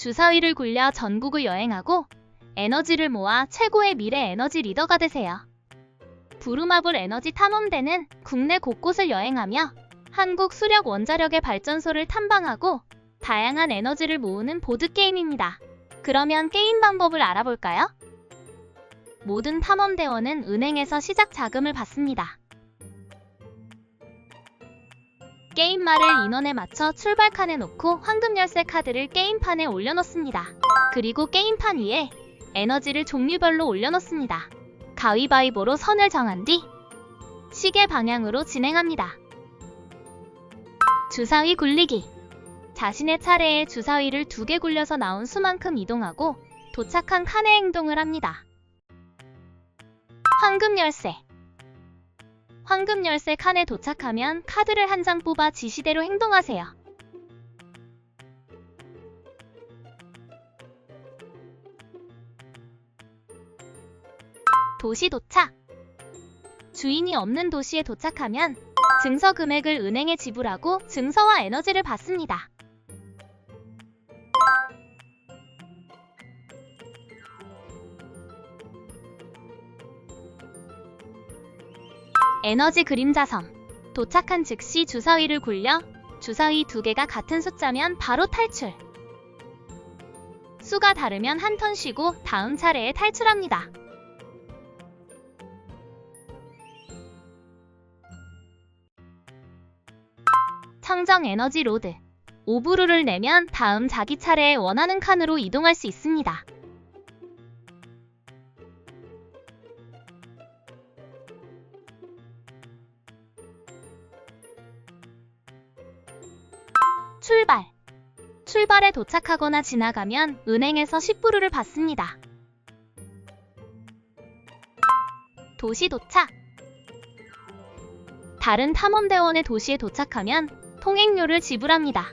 주사위를 굴려 전국을 여행하고 에너지를 모아 최고의 미래 에너지 리더가 되세요. 부루마블 에너지 탐험대는 국내 곳곳을 여행하며 한국 수력 원자력의 발전소를 탐방하고 다양한 에너지를 모으는 보드게임입니다. 그러면 게임 방법을 알아볼까요? 모든 탐험대원은 은행에서 시작 자금을 받습니다. 게임말을 인원에 맞춰 출발 칸에 놓고 황금 열쇠 카드를 게임판에 올려놓습니다. 그리고 게임판 위에 에너지를 종류별로 올려놓습니다. 가위바위보로 선을 정한 뒤 시계 방향으로 진행합니다. 주사위 굴리기 자신의 차례에 주사위를 두 개 굴려서 나온 수만큼 이동하고 도착한 칸의 행동을 합니다. 황금 열쇠 황금 열쇠 칸에 도착하면 카드를 한 장 뽑아 지시대로 행동하세요. 도시 도착 주인이 없는 도시에 도착하면 증서 금액을 은행에 지불하고 증서와 에너지를 받습니다. 에너지 그림자섬 도착한 즉시 주사위를 굴려 주사위 두 개가 같은 숫자면 바로 탈출. 수가 다르면 한 턴 쉬고 다음 차례에 탈출합니다. 청정 에너지 로드. 오브루를 내면 다음 자기 차례에 원하는 칸으로 이동할 수 있습니다. 출발. 출발에 도착하거나 지나가면 은행에서 10불을 받습니다. 도시 도착. 다른 탐험대원의 도시에 도착하면 통행료를 지불합니다.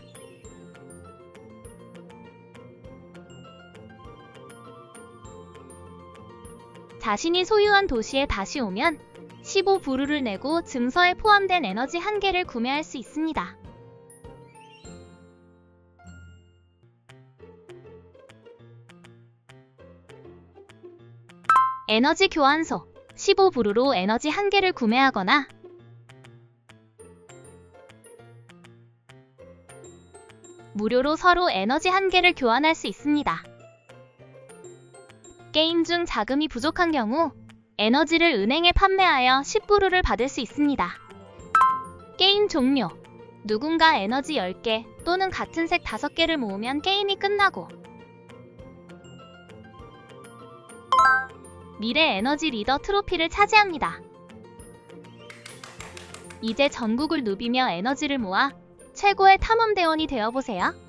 자신이 소유한 도시에 다시 오면 15부루를 내고 증서에 포함된 에너지 한 개를 구매할 수 있습니다. 에너지 교환소 15부루로 에너지 한 개를 구매하거나 무료로 서로 에너지 한 개를 교환할 수 있습니다. 게임 중 자금이 부족한 경우 에너지를 은행에 판매하여 10부루를 받을 수 있습니다. 게임 종료 누군가 에너지 10개 또는 같은 색 5개를 모으면 게임이 끝나고 미래 에너지 리더 트로피를 차지합니다. 이제 전국을 누비며 에너지를 모아 최고의 탐험대원이 되어보세요.